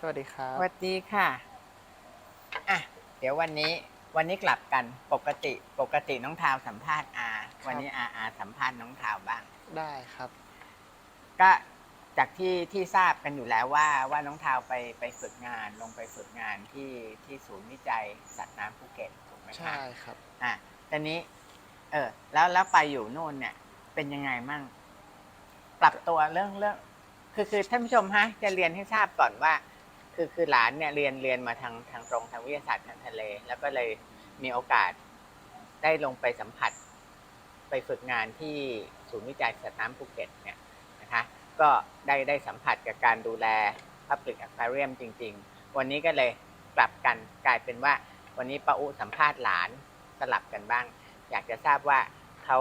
สวัสดีครับ สวัสดีค่ะอะเดี๋ยววันนี้วันนี้กลับกันปกติปกติน้องทาวสัมภาษณ์อาวันนี้อาอาสัมภาษณ์น้องทาวบ้าง ได้ครับ ก็จากที่ที่ทราบกันอยู่แล้วว่าว่าน้องทาวไปไปฝึกงานลงไปฝึกงานที่ที่ศูนย์วิจัยสัตว์น้ำภูเก็ตถูกไหมคะ ใช่ครับ อะตอนนี้ เออ แล้วแล้วไปอยู่โน่นเนี่ย เป็นยังไงมั่ง ปรับตัวเรื่องเรื่อง คือคือท่านผู้ชมฮะ จะเรียนให้ทราบก่อนว่า คือคือหลานเนี่ยเรียนเรียนมาทางทางตรงทางวิทยาศาสตร์ทางทะเล แล้วก็เลยมีโอกาสได้ลงไปสัมผัส ไปฝึกงานที่ศูนย์วิจัยสัตว์น้ำภูเก็ตเนี่ยนะคะก็ได้ได้สัมผัสกับการดูแล Public Aquarium จริง ๆ วันนี้ก็เลยกลับกันกลายเป็นว่า วันนี้ป้าอุสัมภาษณ์หลานสลับกันบ้าง อยากจะทราบว่าเขา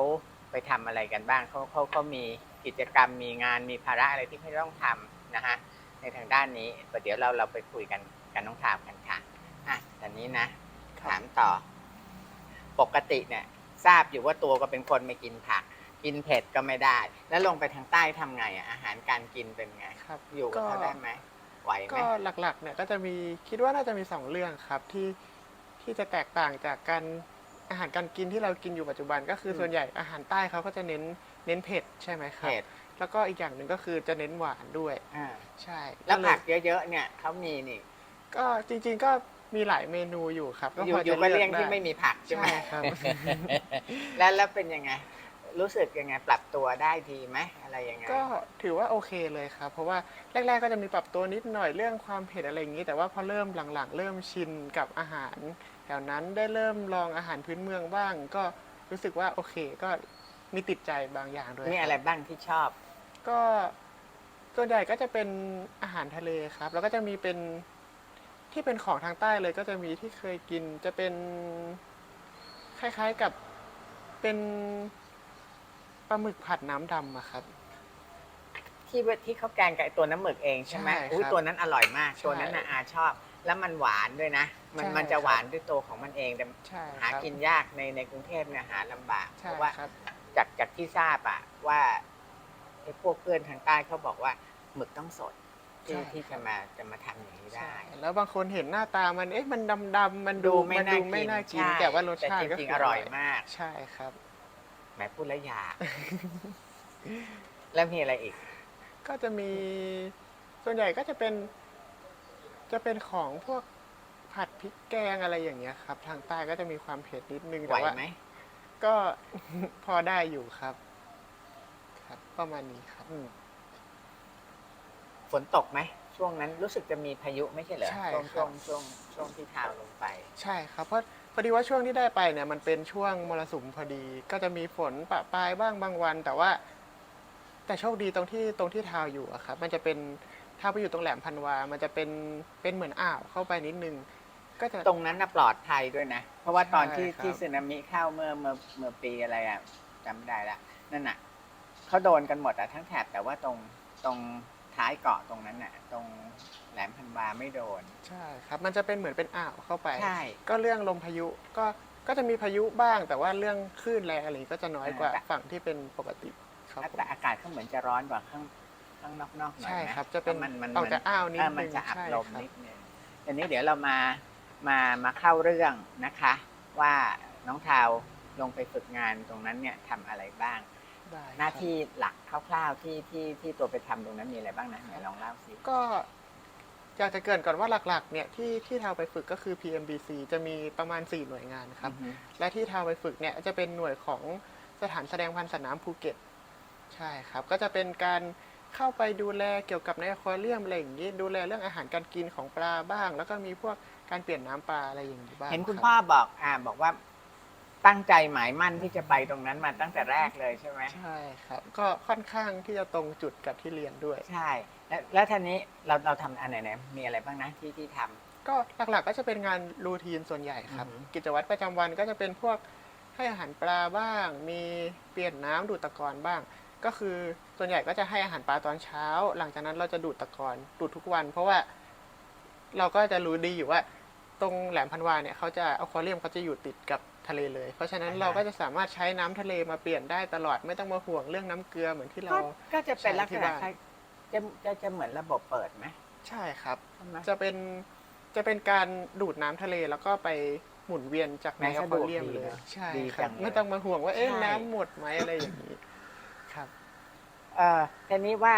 ไปทำอะไรกันบ้างเขาเขาเขามีกิจกรรมมีงานมีภาระอะไรที่เขาต้องทำนะฮะ ในทางด้านนี้ประเดี๋ยวเราเราไปคุยกันกันน้องทามกันค่ะอะตอนนี้นะครับถามต่อ ปกติเนี่ย ทราบอยู่ว่าตัวก็เป็นคนไม่กินผัก กินเผ็ดก็ไม่ได้ แล้วลงไปทางใต้ทำไงอะอาหารการกินเป็นไงครับ อยู่กับก็เขาได้ไหมไหวไหมก็หลักๆ เนี่ยก็จะมีคิดว่าน่าจะมีสองเรื่องครับที่ที่จะแตกต่างจากการอาหารการกินที่เรากินอยู่ปัจจุบัน ก็คืออมส่วนใหญ่อาหารใต้เขาก็จะเน้นเน้นเผ็ดใช่ไหมครับเผ็ด แล้วก็อีกอย่างหนึ่งก็คือจะเน้นหวานด้วย อ่าใช่แล้วเยผักเยอะๆเนี่ยเขามีนี่ก็จริง ๆ ก็มีหลายเมนูอยู่ครับก็อยู่พออจะยู่ก็เลืเลี่ยอกงได้ที่ไม่มีผักใช่ไหมใช่ครับ แล้วแล้วเป็นยังไง รู้สึกยังไงปรับตัวได้ดีไหมอะไรยังไงก็ถือว่าโอเคเลยครับ เพราะว่าแรก ๆ ก็จะมีปรับตัวนิดหน่อยเรื่องความเผ็ดอะไรอย่างนี้ แต่ว่าพอเริ่มหลังๆ เริ่มชินกับอาหารแถวนั้นได้เริ่มลองอาหารพื้นเมืองบ้าง ก็รู้สึกว่าโอเคก็มีติดใจบางอย่างด้วยมีคบอะไรบ้างที่ชอบ ก็ส่วนใหญ่ก็จะเป็นอาหารทะเลครับ แล้วก็จะมีเป็นที่เป็นของทางใต้เลยก็จะมีที่เคยกินจะเป็นคล้ายๆกับเป็นปลาหมึกผัดน้ำดำอะครับ ที่ว่าที่เขาแกงกับไอ้ตัวน้ำหมึกเองใช่ไหมใช่ครับอุ้ยตัวนั้นอร่อยมาก ใช่ตัวนั้นน่ะอาชอบ แล้วมันหวานด้วยนะ มันใช่มันจะครับ หวานด้วยตัวของมันเองแต่ใช่หาครับกินยากในในกรุงเทพเนี่ยหาลำบากเพใช่ราะว่า ครับ จากจากที่ทราบอะว่า ไอ้พวกเพื่อนทางใต้เขาบอกว่าหมึกต้องสดที่ใช่ ที่ครัจะบมาจะมาทำอย่างนี้ได้ใช่แล้วบางคนเห็นหน้าตามันเอ๊ะมันดำๆมันดูดูไม่มันน่าดูกินไม่น่ากิน ใช่แต่ว่ารสชาติแต่ก็จริงคืๆอร่อยมากใช่ครับ แหมพูดแล้วอยาก แล้วมีอะไรอีก ก็จะมีส่วนใหญ่ก็จะเป็น จะเป็นของพวกผัดพริกแกงอะไรอย่างเงี้ยครับ ทางใต้ก็จะมีความเผ็ดนิดนึงไหวแต่ว่าไหม ก็ พอได้อยู่ครับครับ ประมาณนี้ครับ อืมฝนตกไหมช่วงนั้นรู้สึกจะมีพายุไม่ใช่เหรอใช่ช่วงครัช่วบ งช่วงช่วงที่ทาวลงไปใช่ครับเพราะพอดีว่าช่วงที่ได้ไปเนี่ยมันเป็นช่วงมรสุมพอดี ก็จะมีฝนปะปลายบ้างบางวัน แต่ว่า แต่โชคดีตรงที่ตรงที่ทาวอยู่อะครับมันจะเป็นถ้าไปอยู่ตรงแหลมพันวา มันจะเป็นเป็นเหมือนอ่าวเข้าไปนิดนึง ก็จะ ตรงนั้นน่ะปลอดภัยด้วยนะ เพราะว่าตอนที่ใช่ครับ ที่สึนามิเข้าเมื่อเมื่อเมื่อปีอะไรอะจำไม่ได้ละนั่นน่ะ เขาโดนกันหมดอะทั้งแถบแต่ว่าตรงตรงท้ายเกาะตรงนั้นน่ะ ตรงแหลมพันวาไม่โดน ใช่ครับ มันจะเป็นเหมือนเป็นอ่าวเข้าไป ใช่ ก็เรื่องลมพายุก็ก็จะมีพายุบ้าง แต่ว่าเรื่องคลื่นแรงอะไรอย่างงี้ก็จะน้อยกว่าแต่ ฝั่งที่เป็นปกติครับผม แต่อากาศก็เหมือนจะร้อนกว่าข้างข้างนอกๆหน่อยใช่นะครับจะเป็นพรามันมันออกจากอ้าวนิดเออมันนึงจะอับใช่ลมครับ นิดนึงทีนี้เดี๋ยวเรามามามาเข้าเรื่องนะคะ ว่าน้องทาวลงไปฝึกงานตรงนั้นเนี่ยทำอะไรบ้าง ได้หน้าครับที่หลักคร่าวๆที่ที่ที่ตัวไปทำตรงนั้นมีอะไรบ้างนะไหนลองเล่าสิ ก็อยากจะเกรินก่อนว่าหลักๆ เนี่ยที่ที่ทาวไปฝึกก็คือ PMBC จะมีประมาณ 4 หน่วยงานครับอือฮึและที่ทาวไปฝึกเนี่ยจะเป็นหน่วยของสถานแสดงพันธุ์สัตว์น้ำภูเก็ต ใช่ครับ ก็จะเป็นการเข้าไปดูแลเกี่ยวกับในอควาเรียมอะไรอย่างนี้ ดูแลเรื่องอาหารการกินของปลาบ้าง แล้วก็มีพวกการเปลี่ยนน้ำปลาอะไรอย่างนี้บ้างเห็นคุณรับ พ่อบอกอ่าบอกว่า ตั้งใจหมายมั่นที่จะไปตรงนั้นมาตั้งแต่แรกเลยใช่ไหมใช่ครับ ก็ค่อนข้างที่จะตรงจุดกับที่เรียนด้วย ใช่ แล้วแล้วทีนี้เราเราทำอันไหนไหนมีอะไรบ้างนะที่ที่ทำ ก็หลักๆก็จะเป็นงานรูทีนส่วนใหญ่ครับ อือฮึกิจวัตรประจำวันก็จะเป็นพวกให้อาหารปลาบ้าง มีเปลี่ยนน้ำดูดตะกอนบ้าง ก็คือส่วนใหญ่ก็จะให้อาหารปลาตอนเช้า หลังจากนั้นเราจะดูดตะกอนดูดทุกวัน เพราะว่าเราก็จะรู้ดีอยู่ว่า ตรงแหลมพันวาเนี่ยเขาจะอควาเรียมเขาจะอยู่ติดกับ ทะเลเลย เพราะฉะนั้นอ่าฮะเราก็จะสามารถใช้น้ำทะเลมาเปลี่ยนได้ตลอดไม่ต้องมาห่วงเรื่องน้ำเกลือเหมือนที่เราก็ก็จะเป็นใช้ลักที่ษณะบ้านคล้ายจะจะจะเหมือนระบบเปิดไหมใช่ครับปช่ไหมจะเป็นจะเป็นการดูดน้ำทะเลแล้วก็ไปหมุนเวียนจากในแม่อสะคดวาวกเรียมดีเลยนะใช่ดีคจัรับงเลยไม่ต้องมาห่วงว่าเอ๊ะใช่น้ำหมดไหมอะไรอย่างนี้ครับเออทีนี้ว่า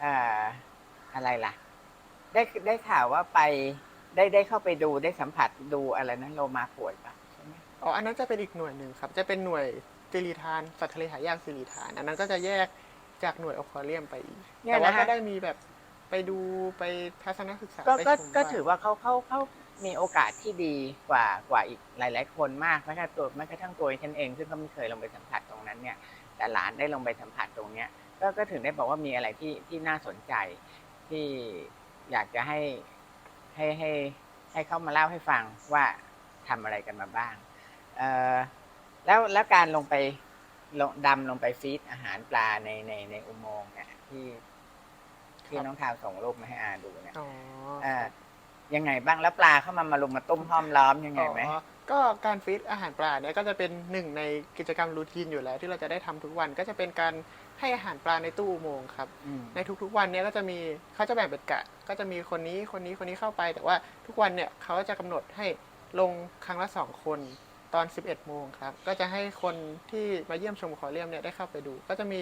เอ่ออะไรล่ะ ได้ได้ข่าวว่าไปได้ได้เข้าไปดูได้สัมผัสดูอะไรนะโลมาป่วยปะใช่ไหม อ๋ออันนั้นจะเป็นอีกหน่วยหนึ่งครับ จะเป็นหน่วยสิริทานสัตว์ทะเลหายากสิริทาน อันนั้นก็จะแยกจากหน่วยอควาเรียมไปอีก เนี่ยแต่ว่านะฮะก็ได้มีแบบไปดูไปทัศนศึกษาก็ไปก็ชมก็บ้างถือว่าเขาเขาเขามีโอกาสที่ดีกว่ากว่าอีกหลาย ๆ คนมากแม้กระทั่งตัวแม้กระทั่งตัวฉันเอง ซึ่งก็ไม่เคยลงไปสัมผัสตรงนั้นเนี่ย แต่หลานได้ลงไปสัมผัสตรงเนี้ยก็ก็ถึงได้บอกว่ามีอะไรที่ที่น่าสนใจ ที่อยากจะให้ให้ให้ให้เขามาเล่าให้ฟังว่าทำอะไรกันมาบ้าง เอ่อแล้วแล้วการลงไปลงดำลงไปฟีดอาหารปลาในในในอุโมงค์เนี่ยที่ที่น้องทาวส่งรูปมาให้อาดูเนี่ยอ๋อเอ่อยังไงบ้างแล้วปลาเข้ามามาลุมมาตุ้มห้อมล้อมยังไงไหม อ๋อก็การฟีดอาหารปลาเนี่ยก็จะเป็นหนึ่งในกิจกรรมรูทีนอยู่แล้ว ที่เราจะได้ทำทุกวันก็จะเป็นการให้อาหารปลาในตู้อุโมงค์ครับมในทุกๆวันเนี่ยก็จะมีเขาจะแบ่งเป็นกะ ก็จะมีคนนี้คนนี้คนนี้เข้าไป แต่ว่าทุกวันเนี่ยเขาจะกำหนดให้ลงครั้งละสองคน ตอน 11 โมงครับ ก็จะให้คนที่มาเยี่ยมชมคอเรียมเนี่ยได้เข้าไปดู ก็จะมี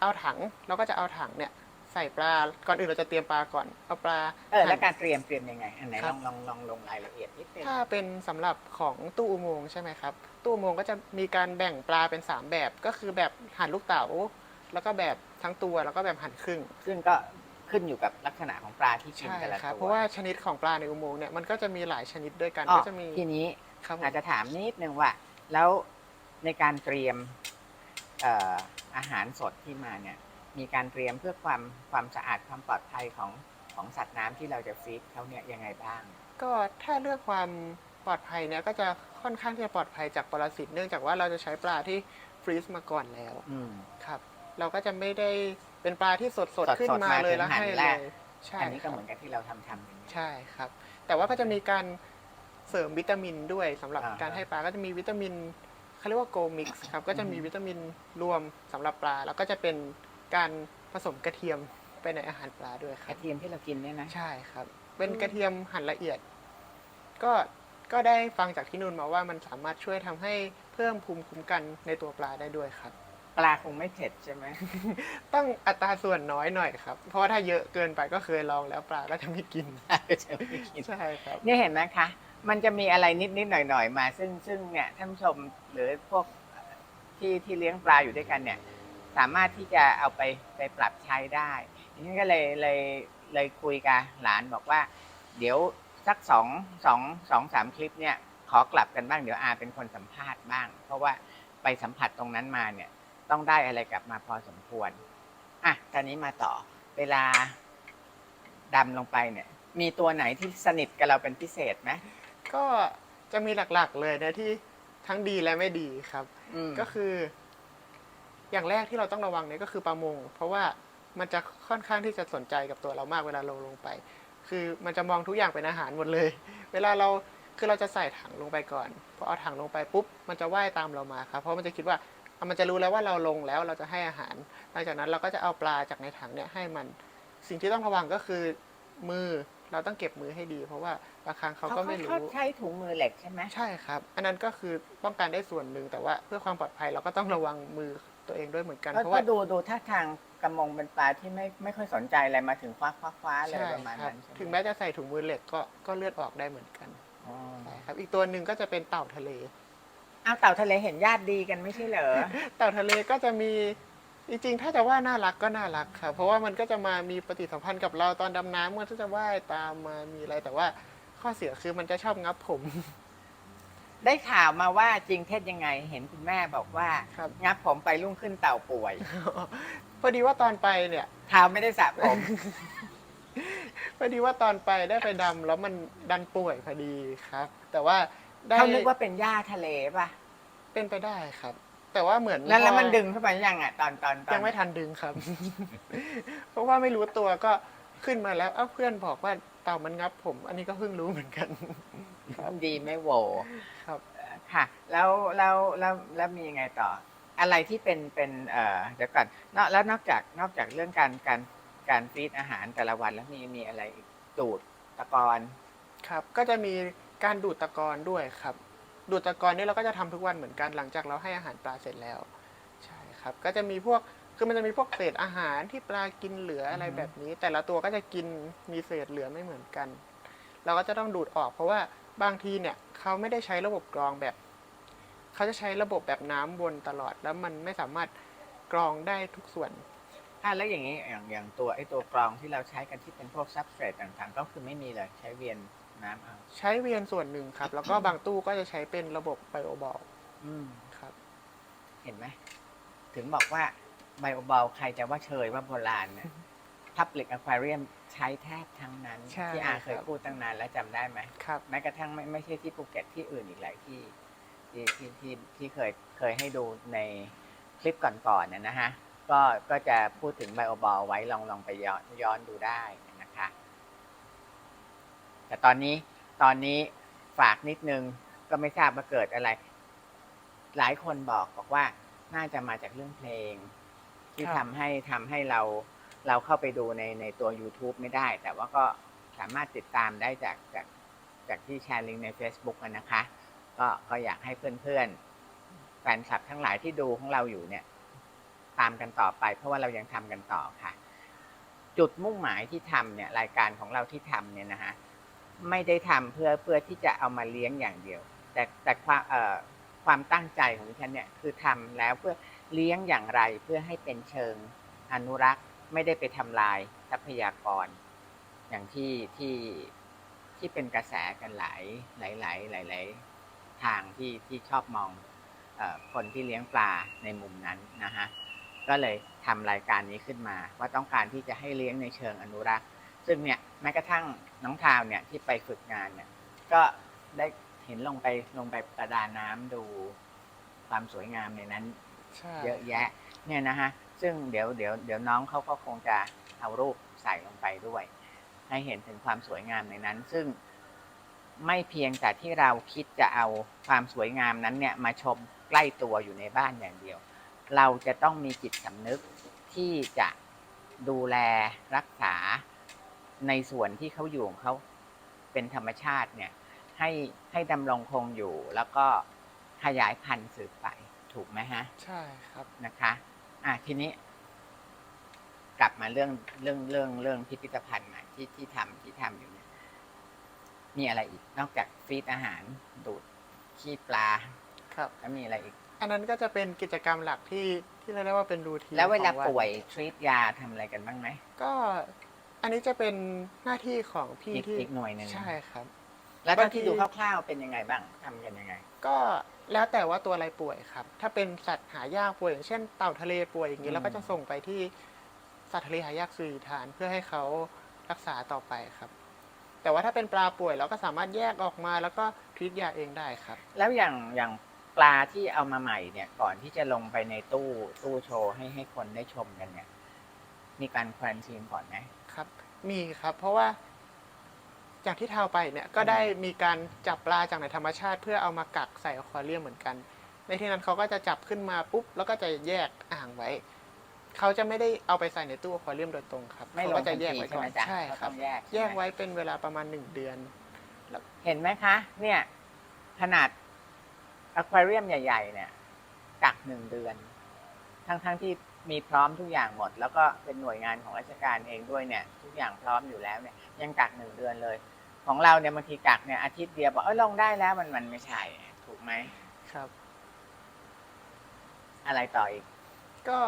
เอาถังเราก็จะเอาถังเนี่ยใส่ปลา ก่อนอื่นเราจะเตรียมปลาก่อน เอาปลาเออ หั่น แล้วการเตรียมเตรียมยังไง อันไหนคลรัอบงลองลองลงรายละเอียดนิดนึง ถ้าเป็นสำหรับของตู้อุโมงค์ใช่ไหมครับ ตู้อุโมงค์ก็จะมีการแบ่งปลาเป็น 3 แบบ ก็คือแบบหั่นลูกเต๋า แล้วก็แบบทั้งตัว แล้วก็แบบหั่นครึ่ง ซึ่งก็ขึ้นอยู่กับลักษณะของปลาที่กินใช่แต่ละครับ ตัวเพราะว่าชนิดของปลาในอุโมงค์เนี่ยมันก็จะมีหลายชนิดด้วยกัน อ๋อก็จะมี ทีนี้ ครับผมอาจจะถามนิดนึงว่า แล้วในการเตรียมเอ่ออาหารสดที่มาเนี่ย มีการเตรียมเพื่อความความสะอาดความปลอดภัยของของสัตว์น้ำที่เราจะฟีดเขาเนี่ยยังไงบ้าง ก็ถ้าเลือกความปลอดภัยเนี่ยก็จะค่อนข้างที่จะปลอดภัยจากปรสิตเนื่องจากว่าเราจะใช้ปลาที่ฟรีซมาก่อนแล้วอืม ครับ เราก็จะไม่ได้เป็นปลาที่สดสดสดๆขึ้นมามาเลยถึงแล้วหั่นให้แรเลกยใช่อันนี้คก็รับเหมือนกับที่เราทำทำอย่างนี้ใช่ครับ แต่ว่าก็จะมีการ เสริมวิตามินด้วยสำหรับอ่า การให้ปลาก็จะมีวิตามินเขาเรียกว่าโกมิกซ์ครับก็จะมีอือฮึวิตามินรวมสำหรับปลา แล้วก็จะเป็นการผสมกระเทียมไปในอาหารปลาด้วยคกรับ ระเทียมที่เรากินเนี่ยนะ ใช่ครับ เป็นอืมกระเทียมหั่นละเอียด ก็ ก็ได้ฟังจากที่นู่นมาว่ามันสามารถช่วยทำให้เพิ่มภูมิคุ้มกันในตัวปลาได้ด้วยครับ ปลาคงไม่เผ็ดใช่ไหม ต้องอัตราส่วนน้อยหน่อยครับ เพราะว่าถ้าเยอะเกินไปก็เคยลองแล้วปลาก็จะไม่กินจะไม่กินใช่ครับ เนี่ยเห็นไหมคะ มันจะมีอะไรนิดนิดหน่อยหน่อยมา ซึ่งซึ่งเนี่ยท่านผู้ชมหรือพวกที่ที่เลี้ยงปลาอยู่ด้วยกันเนี่ย สามารถที่จะเอาไปไปปรับใช้ได้ทีนี้ก็เลยเลยเลยคุยกับหลานบอกว่า เดี๋ยวสักสองสองสองสามคลิปเนี่ย ขอกลับกันบ้างเดี๋ยวอาเป็นคนสัมภาษณ์บ้าง เพราะว่าไปสัมผัสตรงนั้นมาเนี่ย ต้องได้อะไรกลับมาพอสมควรอะตอนนี้มาต่อเวลาดำลงไปเนี่ย มีตัวไหนที่สนิทกับเราเป็นพิเศษไหม ก็จะมีหลักๆ เลยนะที่ทั้งดีและไม่ดีครับ อืมก็คือ อย่างแรกที่เราต้องระวังเนี่ยก็คือปลามง เพราะว่ามันจะค่อนข้างที่จะสนใจกับตัวเรามากเวลาเราลงไป คือมันจะมองทุกอย่างเป็นอาหารหมดเลย เวลาเราคือเราจะใส่ถังลงไปก่อนพอเอาถังลงไปปุ๊บมันจะว่ายตามเรามาครับ เพราะมันจะคิดว่าอะมันจะรู้แล้วว่าเราลงแล้วเราจะให้อาหาร หลังจากนั้นเราก็จะเอาปลาจากในถังเนี่ยให้มัน สิ่งที่ต้องระวังก็คือมือ เราต้องเก็บมือให้ดี เพราะว่าบางครั้งเขาก็ไม่รู้เขาใช้ถุงมือเหล็กใช่ไหมใช่ครับ อันนั้นก็คือป้องกันได้ส่วนหนึ่งแต่ว่าเพื่อความปลอดภัยเราก็ต้องระวังมือตัวเองด้วยเหมือนกันก็เพราะก็ว่าดูดูท่าทางกระมงเป็นปลาที่ไม่ไม่ค่อยสนใจอะไรมาถึงคว้าคว้าคว้าอะไรใช่ประมาณครับนั้นใช่ไหถึงแม้จะใส่ถุงมือเหล็กก็ก็เลือดออกได้เหมือนกันอ๋อใช่ครับ อีกตัวหนึ่งก็จะเป็นเต่าทะเลอ้าวเต่าทะเลเห็นญาติดีกันไม่ใช่เหรอ เต่าทะเลก็จะมี จริงๆ ถ้าจะว่าน่ารักก็น่ารักครับ เพราะว่ามันก็จะมามีปฏิสัมพันธ์กับเราตอนดำน้ำมันก็จะว่ายตามมามีอะไรแต่ว่าข้อเสียคือมันจะชอบงับผม ได้ข่าวมาว่าจริงเท็จยังไง เห็นคุณแม่บอกว่าครับ งับผมไปรุ่งขึ้นเต่าป่วยพอดีว่าตอนไปเนี่ย เท้าไม่ได้สระผม พอดีว่าตอนไปได้ไปดำแล้วมันดันป่วยพอดีครับ แต่ว่าได้เขานึกว่าเป็นหญ้าทะเลป่ะเป็นไปได้ครับ แต่ว่าเหมือนแล้วแล้วพอมันดึงเข้าไปยังอะตอนตอนตอนยังไม่ทันดึงครับ เพราะว่าไม่รู้ตัวก็ขึ้นมาแล้วเอ้าเพื่อนบอกว่าเต่ามันงับผม อันนี้ก็เพิ่งรู้เหมือนกันดีไม่โหวครับค่ะ แล้วแล้วแล้วแล้วมียังไงต่อ อะไรที่เป็นเป็นเอ่อเดี๋ยวก่อนนอกแล้วนอกจากนอกจากเรื่องการการการฟีดอาหารแต่ละวันแล้วมีมีอะไรอีกดูดตะกอนครับ ก็จะมีการดูดตะกอนด้วยครับ ดูดตะกอนนี่เราก็จะทำทุกวันเหมือนกันหลังจากเราให้อาหารปลาเสร็จแล้วใช่ครับก็จะมีพวกคือมันจะมีพวกเศษอาหารที่ปลากินเหลืออะไรแบบนี้ แต่ละตัวก็จะกินมีเศษเหลือไม่เหมือนกัน เราก็จะต้องดูดออก เพราะว่าบางทีเนี่ยเขาไม่ได้ใช้ระบบกรองแบบเขาจะใช้ระบบแบบน้ำวนตลอด แล้วมันไม่สามารถกรองได้ทุกส่วนอะแล้วอย่างนี้อย่างอย่างตัวไอ้ตัวกรองที่เราใช้กันที่เป็นพวกซับสเตรตต่างๆ ก็คือไม่มีเลยใช้เวียน น้ำเอาใช้เวียนส่วนหนึ่งครับ แล้วก็บางตู้ก็จะใช้เป็นระบบไบโอบอลอืม ครับ เห็นไหม ถึงบอกว่าไบโอบอลใครจะว่าเชยว่าโบราณเนี่ย Public Aquarium ใช้แทบทั้งนั้น ใช่ที่อาเคยครับ พูดตั้งนานแล้วจำได้ไหม ครับ แม้กระทั่งไม่ไม่ใช่ที่ภูเก็ตที่อื่นอีกหลายที่ที่ที่ที่ที่เคยเคยให้ดูในคลิปก่อนๆน่ะนะฮะก็ก็จะพูดถึงไบโอบอลไว้ลองลองไปย้อนย้อนดูได้นะคะ แต่ตอนนี้ตอนนี้ฝากนิดนึงก็ไม่ทราบว่าเกิดอะไร หลายคนบอกบอกว่าน่าจะมาจากเรื่องเพลง ที่ครับทำให้ทำให้เราเราเข้าไปดูในในตัว YouTube ไม่ได้ แต่ว่าก็สามารถติดตามได้จากจากจากที่แชร์ลิงก์ใน Facebook อะนะคะ ก็ก็อยากให้เพื่อนๆแฟนคลับทั้งหลายที่ดูของเราอยู่เนี่ย ตามกันต่อไป เพราะว่าเรายังทำกันต่อค่ะ จุดมุ่งหมายที่ทำเนี่ย รายการของเราที่ทำเนี่ยนะฮะ ไม่ได้ทำเพื่อเพื่อที่จะเอามาเลี้ยงอย่างเดียว แต่แต่ความเอ่อความตั้งใจของฉันเนี่ยคือทำแล้วเพื่อเลี้ยงอย่างไรเพื่อให้เป็นเชิงอนุรักษ์ไม่ได้ไปทำลายทรัพยากร อย่างที่ที่ที่เป็นกระแสกันหลายหลายหลายหลายหลายทางที่ที่ชอบมองอคนที่เลี้ยงปลาในมุมนั้นนะฮะก็เลยทำรายการนี้ขึ้นมา ว่าต้องการที่จะให้เลี้ยงในเชิงอนุรักษ์ ซึ่งเนี่ย แม้กระทั่งน้องทาวเนี่ยที่ไปฝึกงานเนี่ยก็ได้เห็นลงไปลงไปประดาน้ำดูความสวยงามในนั้น ใช่เยอะแยะเนี่ยนะฮะ ซึ่งเดี๋ยวเดี๋ยวเดี๋ยวน้องเขาก็คงจะเอารูปใส่ลงไปด้วย ให้เห็นถึงความสวยงามในนั้น ซึ่งไม่เพียงแต่ที่เราคิดจะเอาความสวยงามนั้นเนี่ยมาชมใกล้ตัวอยู่ในบ้านอย่างเดียว เราจะต้องมีจิตสำนึกที่จะดูแลรักษา ในส่วนที่เขาอยู่ของเขาเป็นธรรมชาติเนี่ย ให้ให้ดำรงคงอยู่ แล้วก็ขยายพันธุ์สืบไปถูกไหมฮะ ใช่ครับ นะคะ อะทีนี้ กลับมาเรื่องเรื่องเรื่องเรื่องพิพิธภัณฑ์ใหม่ที่ที่ทำที่ทำอยู่เนี่ย มีอะไรอีกนอกจากฟีดอาหารดูดขี้ปลาครับ แล้วมีอะไรอีก อันนั้นก็จะเป็นกิจกรรมหลักที่ที่เราเรียกว่าเป็นรูทีนแล้วเวลาของนป่วยทรีตยาทำอะไรกันบ้างไหม ก็ อันนี้จะเป็นหน้าที่ของพี่อีกที่อีกหน่วยหนึ่ง ใช่ครับ แล้วเท่าบางทีที่ดูคร่าวๆเป็นยังไงบ้างทำกันยังไง ก็แล้วแต่ว่าตัวอะไรป่วยครับ ถ้าเป็นสัตว์หายากป่วยอย่างเช่นเต่าทะเลป่วยอย่างอืนี้มเราก็จะส่งไปที่สัตว์ทะเลหายากสุริทานเพื่อให้เขารักษาต่อไปครับ แต่ว่าถ้าเป็นปลาป่วยเราก็สามารถแยกออกมาแล้วก็ทรีตยาเองได้ครับ แล้วอย่างอย่างปลาที่เอามาใหม่เนี่ยก่อนที่จะลงไปในตู้ตู้โชว์ให้ให้คนได้ชมกันเนี่ย มีการควอนตีนก่อนไหม ครับ มีครับ เพราะว่าจากที่เทาไปเนี่ยก็ได้มีการจับปลาจากในธรรมชาติ เพื่อเอามากักใส่อควาเรียมเหมือนกัน ในที่นั้นเขาก็จะจับขึ้นมาปุ๊บแล้วก็จะแยกอ่างไว้ เขาจะไม่ได้เอาไปใส่ในตู้อควาเรียมโดยตรงครับไม่เขาลงก็ทัจะนแยกทีไว้ใช่ก่อไหมนจ๊ะใช่เขาครัต้บองแยกแยกใช่หมไว้เป็นเวลาประมาณหนึ่งเดือน เห็นไหมคะ เนี่ย ขนาดอควาเรียมใหญ่ ๆ เนี่ยกักหนึ่งเดือน ทั้งๆทที่ มีพร้อมทุกอย่างหมด แล้วก็เป็นหน่วยงานของราชการเองด้วยเนี่ยทุกอย่างพร้อมอยู่แล้วเนี่ยยังกักหนึ่งเดือนเลย ของเราเนี่ยบางทีกักเนี่ยอาทิตย์เดียวบอกเอ้ยลงได้แล้วมันมันไม่ใช่ถูกไหมครับ อะไรต่ออีก ก็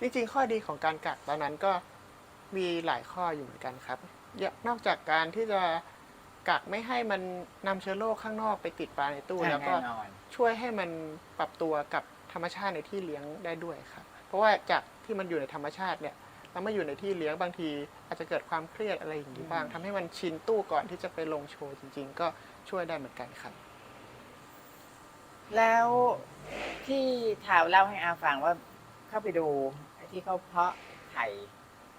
จริงๆ ข้อดีของการกักตอนนั้นก็มีหลายข้ออยู่เหมือนกันครับอย่านอกจากการที่จะกักไม่ให้มันนำเชื้อโรคข้างนอกไปติดปลาในตู้ใช่แล้วก็แน่นอนช่วยให้มันปรับตัวกับธรรมชาติในที่เลี้ยงได้ด้วยครับ เพราะว่าจากที่มันอยู่ในธรรมชาติเนี่ยแล้วมาอยู่ในที่เลี้ยงบางที อาจจะเกิดความเครียดอะไรอย่างนี้บ้างอืมทำให้มันชินตู้ก่อนที่จะไปลงโชว์จริง ๆ ก็ช่วยได้เหมือนกันครับ แล้วที่ข่าวเล่าให้อาฟังว่าเข้าไปดูไอ้ที่เขาเพาะไข่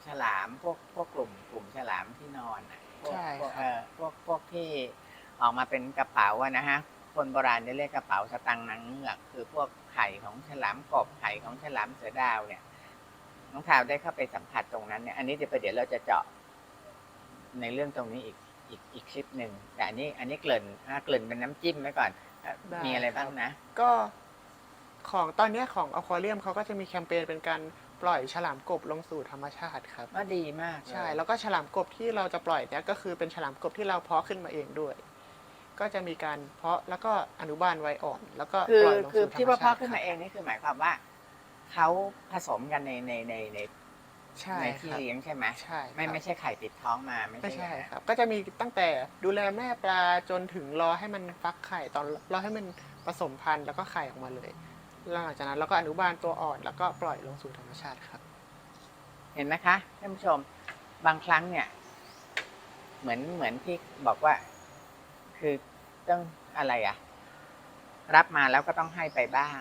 ฉลามพวกพวกกลุ่มกลุ่มฉลามที่นอนน่ะพวกใช่พวกครับ เออพวกพวกที่ออกมาเป็นกระเป๋าอะนะฮะ คนโบราณจะเรียกกระเป๋าสตังค์นางเงือกคือพวกไข่ของฉลามกบไข่ของฉลามเสือดาวเนี่ยน้องทาวได้เข้าไปสัมผัสตรงนั้นเนี่ยอันนี้เดี๋ยวประเดี๋ยวเราจะเจาะในเรื่องตรงนี้อีกอีกอีกคลิปหนึ่งแต่อันนี้อันนี้เกริ่นอะเกริ่นเป็นน้ำจิ้มไว้ก่อนอะได้มีอะไรบ้างครับนะ ก็ของตอนเนี้ยของอควาเรียมเขาก็จะมีแคมเปญเป็นการปล่อยฉลามกบลงสู่ธรรมชาติครับ ว่าดีมากเลยใช่ แล้วก็ฉลามกบที่เราจะปล่อยเนี่ยก็คือเป็นฉลามกบที่เราเพาะขึ้นมาเองด้วย ก็จะมีการเพาะแล้วก็อนุบาลไว้อ่อน แล้วก็คือปล่อยลงคือสู่ธรที่รมว่าพ่อชาติขึ้นมาครับเองนี่คือหมายความว่าเขาผสมกันในในในในใช่ในที่ครับเลี้ยงใช่ไหมใช่ไม่ครับไม่ใช่ไข่ติดท้องมาไม่ไม่ใช่ใช่อย่างนั้นครับ ก็จะมีตั้งแต่ดูแลแม่ปลาจนถึงรอให้มันฟักไข่ตอนรอให้มันผสมพันธุ์แล้วก็ไข่ออกมาเลยแล้วหลังจากนั้นเราก็อนุบาลตัวอ่อน แล้วก็ปล่อยลงสู่ธรรมชาติครับ เห็นไหมคะท่านผู้ชมบางครั้งเนี่ย เหมือนเหมือนที่บอกว่า คือต้องอะไรอะรับมาแล้วก็ต้องให้ไปบ้าง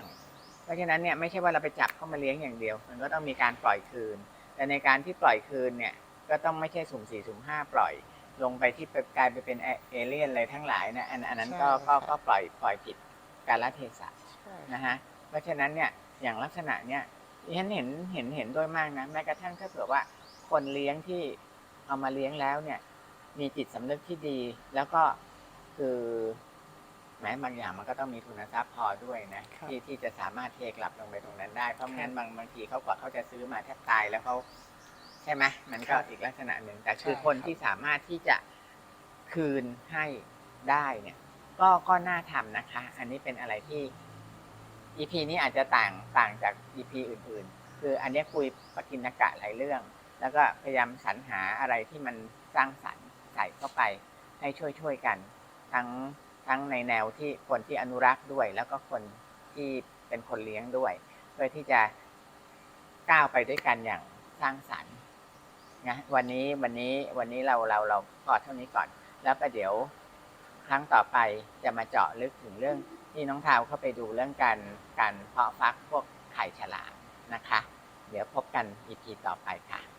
เพราะฉะนั้นเนี่ยไม่ใช่ว่าเราไปจับเข้ามาเลี้ยงอย่างเดียว มันก็ต้องมีการปล่อยคืน แต่ในการที่ปล่อยคืนเนี่ยก็ต้องไม่ใช่สุ่มสี่สุ่มห้าปล่อย ลงไปที่ไปกลายไปเป็นเอเลี่ยนอะไรทั้งหลายนะอันอันนั้นก็ใช่ก็ครับก็ปล่อยปล่อยผิดกาลเทศะใช่นะฮะเพราะฉะนั้นเนี่ยอย่างลักษณะเนี่ยดิฉันเห็นเห็นเห็นด้วยมากนะแม้กระทั่งถ้าเผื่อว่าคนเลี้ยงที่เอามาเลี้ยงแล้วเนี่ยมีจิตสำนึกที่ดี แล้วก็ คือแม้บางอย่างมันก็ต้องมีทุนทรัพย์พอด้วยนะครับที่ที่จะสามารถเทกลับลงไปตรงนั้นได้เพราะงั้นบางบางทีเขากว่าเขาจะซื้อมาแทบตายแล้วเขาใช่ไหมมันก็อีกลักษณะหนึ่งแต่คือคนที่สามารถที่จะคืนให้ได้เนี่ย ก็ก็น่าทำนะคะ อันนี้เป็นอะไรที่ EP นี้อาจจะต่างต่างจาก EP อื่น ๆ คืออันเนี้ยคุยปกินกะหลายเรื่อง แล้วก็พยายามสรรหาอะไรที่มันสร้างสรรค์ใส่เข้าไปให้ช่วยๆกัน ทั้งทั้งในแนวที่คนที่อนุรักษ์ด้วย แล้วก็คนที่เป็นคนเลี้ยงด้วยเพื่อที่จะก้าวไปด้วยกันอย่างสร้างสรรค์นะวันนี้วันนี้วันนี้เราเราเราพอเท่านี้ก่อน แล้วก็เดี๋ยวครั้งต่อไปจะมาเจาะลึกถึงเรื่องที่น้องทาวเข้าไปดูเรื่องการการเพาะฟักพวกไข่ฉลามนะคะ เดี๋ยวพบกัน EP ต่อไปค่ะ